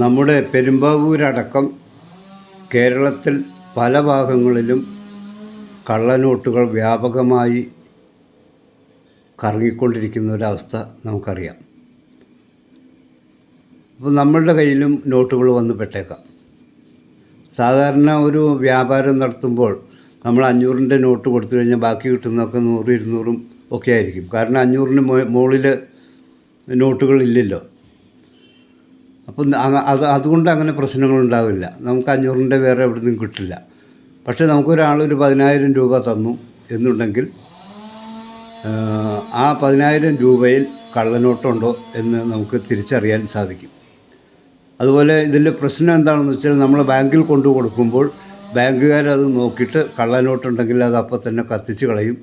നമ്മുടെ പെരുമ്പാവൂരടക്കം കേരളത്തിൽ പല ഭാഗങ്ങളിലും കള്ളനോട്ടുകൾ വ്യാപകമായി കറങ്ങിക്കൊണ്ടിരിക്കുന്ന ഒരവസ്ഥ നമുക്കറിയാം. അപ്പോൾ നമ്മളുടെ കയ്യിലും നോട്ടുകൾ വന്ന് പെട്ടേക്കാം. സാധാരണ ഒരു വ്യാപാരം നടത്തുമ്പോൾ നമ്മൾ അഞ്ഞൂറിന്റെ നോട്ട് കൊടുത്തു കഴിഞ്ഞാൽ ബാക്കി കിട്ടുന്നതൊക്കെ നൂറ് ഇരുന്നൂറും ഒക്കെ ആയിരിക്കും. കാരണം അഞ്ഞൂറിന് മുകളിൽ നോട്ടുകളില്ലല്ലോ അപ്പം അത് അതുകൊണ്ട് അങ്ങനെ പ്രശ്നങ്ങളുണ്ടാവില്ല നമുക്ക് അഞ്ഞൂറിന്റെ വേറെ എവിടെ നിന്നും കിട്ടില്ല. പക്ഷേ നമുക്കൊരാളൊരു പതിനായിരം രൂപ തന്നു എന്നുണ്ടെങ്കിൽ ആ പതിനായിരം രൂപയിൽ കള്ളനോട്ടുണ്ടോ എന്ന് നമുക്ക് തിരിച്ചറിയാൻ സാധിക്കും. അതുപോലെ ഇതിന്റെ പ്രശ്നം എന്താണെന്ന് വെച്ചാൽ നമ്മൾ ബാങ്കിൽ കൊണ്ടു കൊടുക്കുമ്പോൾ ബാങ്കുകാർ അത് നോക്കിയിട്ട് കള്ളനോട്ടുണ്ടെങ്കിൽ അത് അപ്പം തന്നെ കത്തിച്ച് കളയും.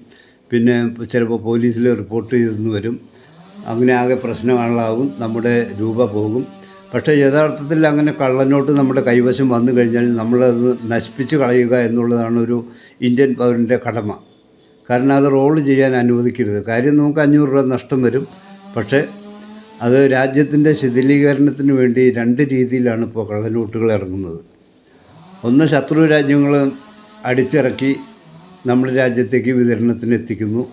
പിന്നെ ചിലപ്പോൾ പോലീസിൽ റിപ്പോർട്ട് ചെയ്തെന്ന് വരും. അങ്ങനെ ആകെ പ്രശ്നങ്ങളാകും നമ്മുടെ രൂപ പോകും. പക്ഷേ യഥാർത്ഥത്തിൽ അങ്ങനെ കള്ളനോട്ട് നമ്മുടെ കൈവശം വന്നു കഴിഞ്ഞാൽ നമ്മളത് നശിപ്പിച്ച് കളയുക എന്നുള്ളതാണ് ഒരു ഇന്ത്യൻ പൗരന്റെ കടമ. കാരണം അത് റോൾ ചെയ്യാൻ അനുവദിക്കരുത്. കാര്യം നമുക്ക് അഞ്ഞൂറ് രൂപ നഷ്ടം വരും. പക്ഷേ അത് രാജ്യത്തിന്റെ ശിഥിലീകരണത്തിന് വേണ്ടി രണ്ട് രീതിയിലാണ് ഇപ്പോൾ കള്ളനോട്ടുകൾ ഇറങ്ങുന്നത്. ഒന്ന് ശത്രു രാജ്യങ്ങൾ അടിച്ചിറക്കി നമ്മുടെ രാജ്യത്തേക്ക് വിതരണത്തിന് എത്തിക്കുന്നു.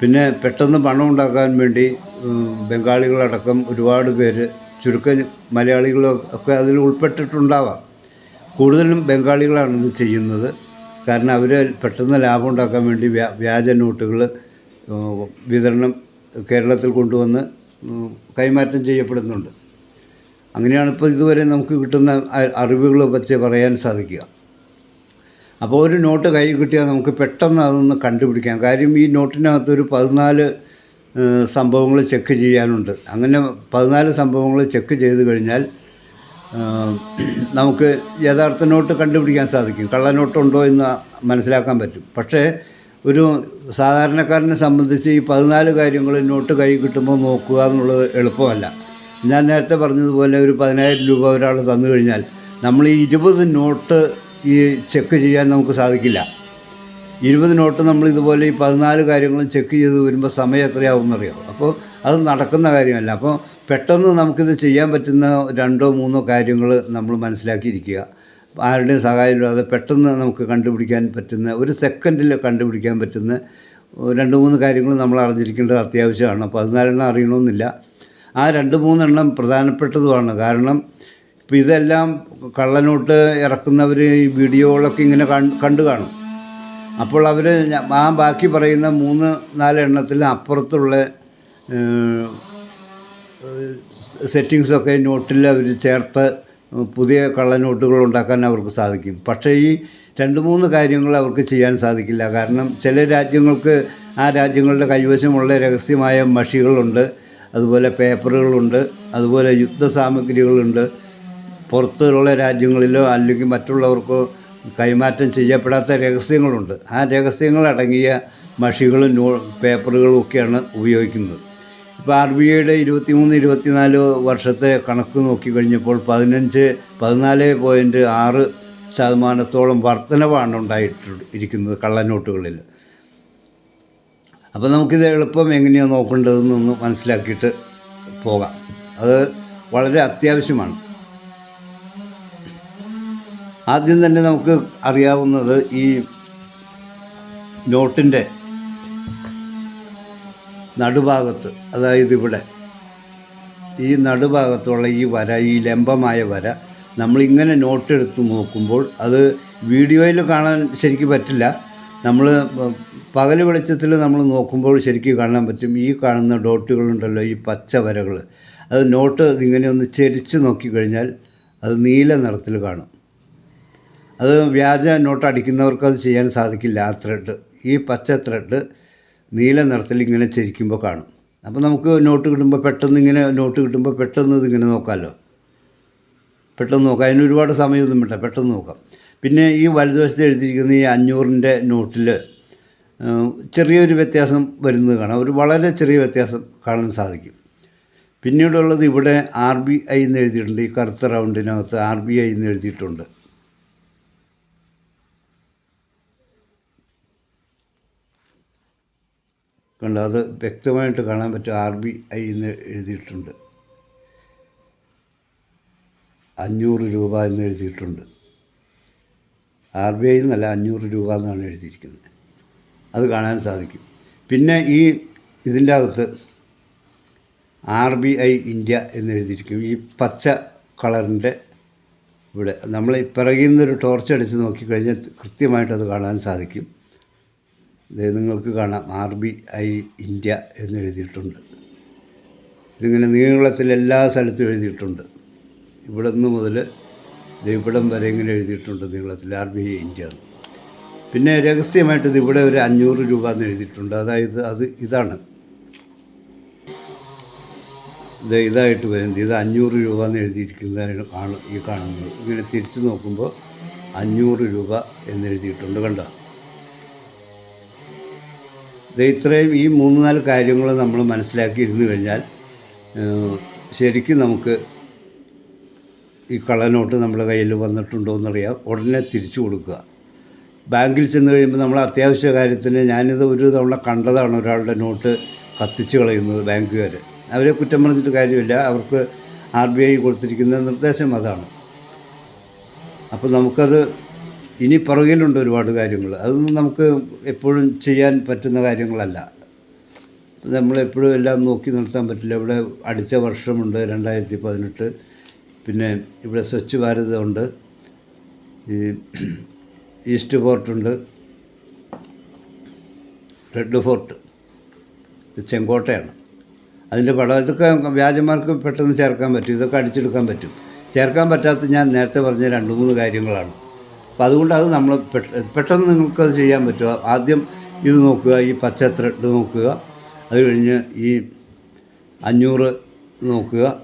പിന്നെ പെട്ടെന്ന് പണം ഉണ്ടാക്കാൻ വേണ്ടി ബംഗാളികളടക്കം ഒരുപാട് പേര് ചുരുക്കം മലയാളികളൊക്കെ അതിൽ ഉൾപ്പെട്ടിട്ടുണ്ടാവാം. കൂടുതലും ബംഗാളികളാണ് ഇത് ചെയ്യുന്നത്. കാരണം അവർ പെട്ടെന്ന് ലാഭം ഉണ്ടാക്കാൻ വേണ്ടി വ്യാ വ്യാജ നോട്ടുകൾ വിതരണം കേരളത്തിൽ കൊണ്ടുവന്ന് കൈമാറ്റം ചെയ്യപ്പെടുന്നുണ്ട്. അങ്ങനെയാണ് ഇപ്പോൾ ഇതുവരെ നമുക്ക് കിട്ടുന്ന അറിവുകൾ വെച്ച് പറയാൻ സാധിക്കുക. അപ്പോൾ ഒരു നോട്ട് കയ്യിൽ കിട്ടിയാൽ നമുക്ക് പെട്ടെന്ന് അതൊന്ന് കണ്ടുപിടിക്കാം. കാര്യം ഈ നോട്ടിനകത്ത് ഒരു പതിനാല് സംഭവങ്ങൾ ചെക്ക് ചെയ്യാനുണ്ട്. അങ്ങനെ പതിനാല് സംഭവങ്ങൾ ചെക്ക് ചെയ്ത് കഴിഞ്ഞാൽ നമുക്ക് യഥാർത്ഥ നോട്ട് കണ്ടുപിടിക്കാൻ സാധിക്കും. കള്ളനോട്ടുണ്ടോ എന്ന് മനസ്സിലാക്കാൻ പറ്റും. പക്ഷേ ഒരു സാധാരണക്കാരനെ സംബന്ധിച്ച് ഈ പതിനാല് കാര്യങ്ങൾ നോട്ട് കൈ കിട്ടുമ്പോൾ നോക്കുക എന്നുള്ളത് എളുപ്പമല്ല. ഞാൻ നേരത്തെ പറഞ്ഞതുപോലെ ഒരു പതിനായിരം രൂപ ഒരാൾ തന്നു കഴിഞ്ഞാൽ നമ്മൾ ഈ ഇരുപത് നോട്ട് ഈ ചെക്ക് ചെയ്യാൻ നമുക്ക് സാധിക്കില്ല. ഇരുപത് നോട്ട് നമ്മൾ ഇതുപോലെ ഈ പതിനാല് കാര്യങ്ങളും ചെക്ക് ചെയ്ത് വരുമ്പോൾ സമയം എത്രയാവുമെന്നറിയാം അപ്പോൾ അത് നടക്കുന്ന കാര്യമല്ല. അപ്പോൾ പെട്ടെന്ന് നമുക്കിത് ചെയ്യാൻ പറ്റുന്ന രണ്ടോ മൂന്നോ കാര്യങ്ങൾ നമ്മൾ മനസ്സിലാക്കിയിരിക്കുക. ആരുടെയും സഹായമില്ലാതെ പെട്ടെന്ന് നമുക്ക് കണ്ടുപിടിക്കാൻ പറ്റുന്ന ഒരു സെക്കൻഡിൽ കണ്ടുപിടിക്കാൻ പറ്റുന്ന രണ്ട് മൂന്ന് കാര്യങ്ങൾ നമ്മൾ അറിഞ്ഞിരിക്കേണ്ടത് അത്യാവശ്യമാണ്. പതിനാലെണ്ണം അറിയണമെന്നില്ല ആ രണ്ട് മൂന്നെണ്ണം പ്രധാനപ്പെട്ടതുമാണ്. കാരണം ഇപ്പോൾ ഇതെല്ലാം കള്ളനോട്ട് ഇറക്കുന്നവർ ഈ വീഡിയോകളൊക്കെ ഇങ്ങനെ കണ്ടു കാണും. അപ്പോൾ അവർ ആ ബാക്കി പറയുന്ന മൂന്ന് നാല് എണ്ണത്തിൽ അപ്പുറത്തുള്ള സെറ്റിങ്സൊക്കെ നോട്ടിൽ അവർ ചേർത്ത് പുതിയ കള്ള നോട്ടുകൾ ഉണ്ടാക്കാൻ അവർക്ക് സാധിക്കും. പക്ഷേ ഈ രണ്ട് മൂന്ന് കാര്യങ്ങൾ അവർക്ക് ചെയ്യാൻ സാധിക്കില്ല. കാരണം ചില രാജ്യങ്ങൾക്ക് ആ രാജ്യങ്ങളുടെ കൈവശമുള്ള രഹസ്യമായ മഷികളുണ്ട്. അതുപോലെ പേപ്പറുകളുണ്ട്. അതുപോലെ യുദ്ധ സാമഗ്രികളുണ്ട് പുറത്തുള്ള രാജ്യങ്ങളിലോ അല്ലെങ്കിൽ മറ്റുള്ളവർക്കോ കൈമാറ്റം ചെയ്യപ്പെടാത്ത രഹസ്യങ്ങളുണ്ട്. ആ രഹസ്യങ്ങളടങ്ങിയ മഷികളും നോ പേപ്പറുകളും ഒക്കെയാണ് ഉപയോഗിക്കുന്നത്. ഇപ്പോൾ ആർ ബി ഐയുടെ ഇരുപത്തിമൂന്ന് ഇരുപത്തിനാല് വർഷത്തെ കണക്ക് നോക്കിക്കഴിഞ്ഞപ്പോൾ പതിനഞ്ച് പതിനാല് പോയിന്റ് ആറ് ശതമാനത്തോളം വർധനവാണ് ഉണ്ടായിട്ട് ഇരിക്കുന്നത് കള്ളനോട്ടുകളിൽ. അപ്പോൾ നമുക്കിത് എളുപ്പം എങ്ങനെയാണ് നോക്കേണ്ടതെന്നൊന്ന് മനസ്സിലാക്കിയിട്ട് പോകാം. അത് വളരെ അത്യാവശ്യമാണ്. ആദ്യം തന്നെ നമുക്ക് അറിയാവുന്നത് ഈ നോട്ടിന്റെ നടുഭാഗത്ത് അതായത് ഇവിടെ ഈ നടുഭാഗത്തുള്ള ഈ വര ഈ ലംബമായ വര നമ്മളിങ്ങനെ നോട്ട് എടുത്ത് നോക്കുമ്പോൾ അത് വീഡിയോയിൽ കാണാൻ ശരിക്കും പറ്റില്ല. നമ്മൾ പകൽ വെളിച്ചത്തിൽ നമ്മൾ നോക്കുമ്പോൾ ശരിക്കും കാണാൻ പറ്റും. ഈ കാണുന്ന ഡോട്ടുകളുണ്ടല്ലോ ഈ പച്ച വരകൾ അത് നോട്ട് ഇങ്ങനെ ഒന്ന് ചെരിച്ച് നോക്കിക്കഴിഞ്ഞാൽ അത് നീല നിറത്തിൽ കാണും. അത് വ്യാജ നോട്ട് അടിക്കുന്നവർക്ക് അത് ചെയ്യാൻ സാധിക്കില്ല. ആ ത്രെഡ് ഈ പച്ച ത്രെഡ് നീല നിറത്തിൽ ഇങ്ങനെ ചരിക്കുമ്പോൾ കാണും. അപ്പോൾ നമുക്ക് നോട്ട് കിട്ടുമ്പോൾ പെട്ടെന്ന് ഇങ്ങനെ നോട്ട് കിട്ടുമ്പോൾ പെട്ടെന്ന് ഇതിങ്ങനെ നോക്കാമല്ലോ. പെട്ടെന്ന് നോക്കാം. അതിന് ഒരുപാട് സമയമൊന്നും വേണ്ട. പെട്ടെന്ന് നോക്കാം. പിന്നെ ഈ വലതുവശത്ത് എഴുതിയിരിക്കുന്ന ഈ അഞ്ഞൂറിന്റെ നോട്ടിൽ ചെറിയൊരു വ്യത്യാസം വരുന്നത് കാണാം. ഒരു വളരെ ചെറിയ വ്യത്യാസം കാണാൻ സാധിക്കും. പിന്നീടുള്ളത് ഇവിടെ ആർ ബി ഐ എന്ന് എഴുതിയിട്ടുണ്ട്. ഈ കറുത്ത റൗണ്ടിനകത്ത് ആർ ബി ഐ എന്ന് എഴുതിയിട്ടുണ്ട്. കണ്ടോ. അത് വ്യക്തമായിട്ട് കാണാൻ പറ്റും ആർ ബി ഐ എന്ന് എഴുതിയിട്ടുണ്ട്. അഞ്ഞൂറ് രൂപ എന്ന് എഴുതിയിട്ടുണ്ട്. ആർ ബി ഐ എന്നല്ല അഞ്ഞൂറ് രൂപ എന്നാണ് എഴുതിയിരിക്കുന്നത്. അത് കാണാൻ സാധിക്കും. പിന്നെ ഈ ഇതിന്റെ അകത്ത് ആർ ബി ഐ ഇന്ത്യ എന്ന് എഴുതിയിരിക്കും. ഈ പച്ച കളറിന്റെ ഇവിടെ. നമ്മൾ പിറകിൽ നിന്നൊരു ടോർച്ച് അടിച്ച് നോക്കിക്കഴിഞ്ഞാൽ കൃത്യമായിട്ട് അത് കാണാൻ സാധിക്കും. നിങ്ങൾക്ക് കാണാം. ആർ ബി ഐ ഇന്ത്യ എന്നെഴുതിയിട്ടുണ്ട് ഇതിങ്ങനെ നീളത്തിൽ എല്ലാ സ്ഥലത്തും എഴുതിയിട്ടുണ്ട്. ഇവിടെ നിന്ന് മുതൽ ഇവിടം വരെ ഇങ്ങനെ എഴുതിയിട്ടുണ്ട് നീളത്തിൽ ആർ ബി ഐ ഇന്ത്യ എന്ന്. പിന്നെ രഹസ്യമായിട്ട് ഇത് ഇവിടെ ഒരു അഞ്ഞൂറ് രൂപ എന്ന് എഴുതിയിട്ടുണ്ട്. അതായത് അത് ഇതാണ്. ഇത് ഇതായിട്ട് വരുന്നത്. ഇത് അഞ്ഞൂറ് രൂപ എന്ന് എഴുതിയിരിക്കുന്നതാണ് കാണും ഈ കാണുന്നത്. ഇങ്ങനെ തിരിച്ചു നോക്കുമ്പോൾ അഞ്ഞൂറ് രൂപ എന്നെഴുതിയിട്ടുണ്ട് കണ്ടോ? ഇത്രയും ഈ മൂന്ന് നാല് കാര്യങ്ങൾ നമ്മൾ മനസ്സിലാക്കി ഇരുന്നു കഴിഞ്ഞാൽ ശരിക്കും നമുക്ക് ഈ കള്ളനോട്ട് നമ്മുടെ കയ്യിൽ വന്നിട്ടുണ്ടോ എന്നറിയാം ഉടനെ തിരിച്ചു കൊടുക്കുക. ബാങ്കിൽ ചെന്ന് കഴിയുമ്പോൾ നമ്മൾ അത്യാവശ്യ കാര്യത്തിന് ഞാനിത് ഒരു തവണ കണ്ടതാണ് ഒരാളുടെ നോട്ട് കത്തിച്ച് കളയുന്നത് ബാങ്കുകാർ. അവരെ കുറ്റം പറഞ്ഞിട്ട് കാര്യമില്ല. അവർക്ക് ആർ ബി ഐ കൊടുത്തിരിക്കുന്ന നിർദ്ദേശം അതാണ്. അപ്പോൾ നമുക്കത് ഇനി പുറകിലുണ്ട് ഒരുപാട് കാര്യങ്ങൾ. അതൊന്നും നമുക്ക് എപ്പോഴും ചെയ്യാൻ പറ്റുന്ന കാര്യങ്ങളല്ല. നമ്മളെപ്പോഴും എല്ലാം നോക്കി നിർത്താൻ പറ്റില്ല. ഇവിടെ അടിച്ച വർഷമുണ്ട് രണ്ടായിരത്തി പതിനെട്ട് പിന്നെ ഇവിടെ സ്വച്ഛ് ഭാരത് ഉണ്ട്. ഈ ഈസ്റ്റ് ഫോർട്ടുണ്ട് റെഡ് ഫോർട്ട്. ഇത് ചെങ്കോട്ടയാണ്. അതിന്റെ പടം ഇതൊക്കെ വ്യാജന്മാർക്ക് പെട്ടെന്ന് ചേർക്കാൻ പറ്റും. ഇതൊക്കെ അടിച്ചെടുക്കാൻ പറ്റും. ചേർക്കാൻ പറ്റാത്ത ഞാൻ നേരത്തെ പറഞ്ഞ രണ്ട് മൂന്ന് കാര്യങ്ങളാണ്. അപ്പം അതുകൊണ്ട് അത് നമ്മൾ പെട്ട- പെട്ടെന്ന് നിങ്ങൾക്കത് ചെയ്യാൻ പറ്റുക ആദ്യം ഇത് നോക്കുക ഈ പച്ച ത്രെഡ് നോക്കുക. അത് കഴിഞ്ഞ് ഈ അഞ്ഞൂറ് നോക്കുക.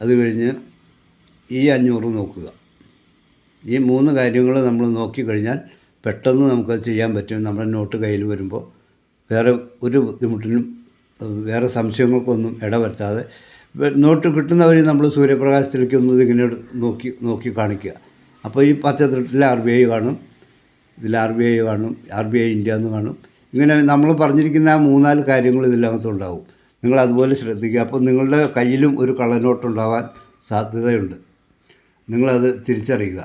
അത് കഴിഞ്ഞ് ഈ അഞ്ഞൂറ് നോക്കുക. ഈ മൂന്ന് കാര്യങ്ങൾ നമ്മൾ നോക്കിക്കഴിഞ്ഞാൽ പെട്ടെന്ന് നമുക്കത് ചെയ്യാൻ പറ്റും. നമ്മുടെ നോട്ട് കയ്യിൽ വരുമ്പോൾ വേറെ ഒരു ബുദ്ധിമുട്ടിനും വേറെ സംശയങ്ങൾക്കൊന്നും ഇടവരുത്താതെ. നോട്ട് കിട്ടുന്നവർ നമ്മൾ സൂര്യപ്രകാശത്തിലേക്ക് ഒന്ന് ഇതിങ്ങനെ നോക്കി നോക്കി കാണിക്കുക. അപ്പോൾ ഈ പച്ച ത്രിട്ടിൽ ആർ ബി ഐ കാണും. ഇതിൽ ആർ ബി ഐ കാണും. ആർ ബി ഐ ഇന്ത്യ എന്ന് കാണും. ഇങ്ങനെ നമ്മൾ പറഞ്ഞിരിക്കുന്ന ആ മൂന്നാൽ കാര്യങ്ങൾ ഇതിനകത്തുണ്ടാവും നിങ്ങൾ അതുപോലെ ശ്രദ്ധിക്കുക. അപ്പോൾ നിങ്ങളുടെ കയ്യിലും ഒരു കള്ളനോട്ടുണ്ടാവാൻ സാധ്യതയുണ്ട്. നിങ്ങളത് തിരിച്ചറിയുക.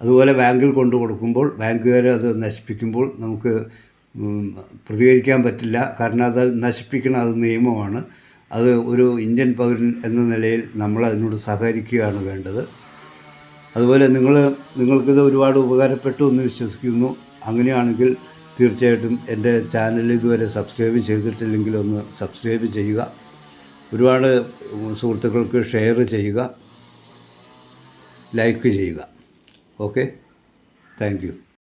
അതുപോലെ ബാങ്കിൽ കൊണ്ടു കൊടുക്കുമ്പോൾ ബാങ്കുകാർ അത് നശിപ്പിക്കുമ്പോൾ നമുക്ക് പ്രതികരിക്കാൻ പറ്റില്ല. കാരണം അത് നശിപ്പിക്കണം അത് നിയമമാണ്. അത് ഒരു ഇന്ത്യൻ പൗരൻ എന്ന നിലയിൽ നമ്മൾ അതിനോട് സഹകരിക്കുകയാണ് വേണ്ടത്. അതുപോലെ നിങ്ങൾ നിങ്ങൾക്കിത് ഒരുപാട് ഉപകാരപ്പെട്ടു എന്ന് വിശ്വസിക്കുന്നു. അങ്ങനെയാണെങ്കിൽ തീർച്ചയായിട്ടും എന്റെ ചാനൽ ഇതുവരെ സബ്സ്ക്രൈബ് ചെയ്തിട്ടില്ലെങ്കിൽ ഒന്ന് സബ്സ്ക്രൈബ് ചെയ്യുക. ഒരുപാട് സുഹൃത്തുക്കൾക്ക് ഷെയർ ചെയ്യുക. ലൈക്ക് ചെയ്യുക. ഓക്കെ? താങ്ക്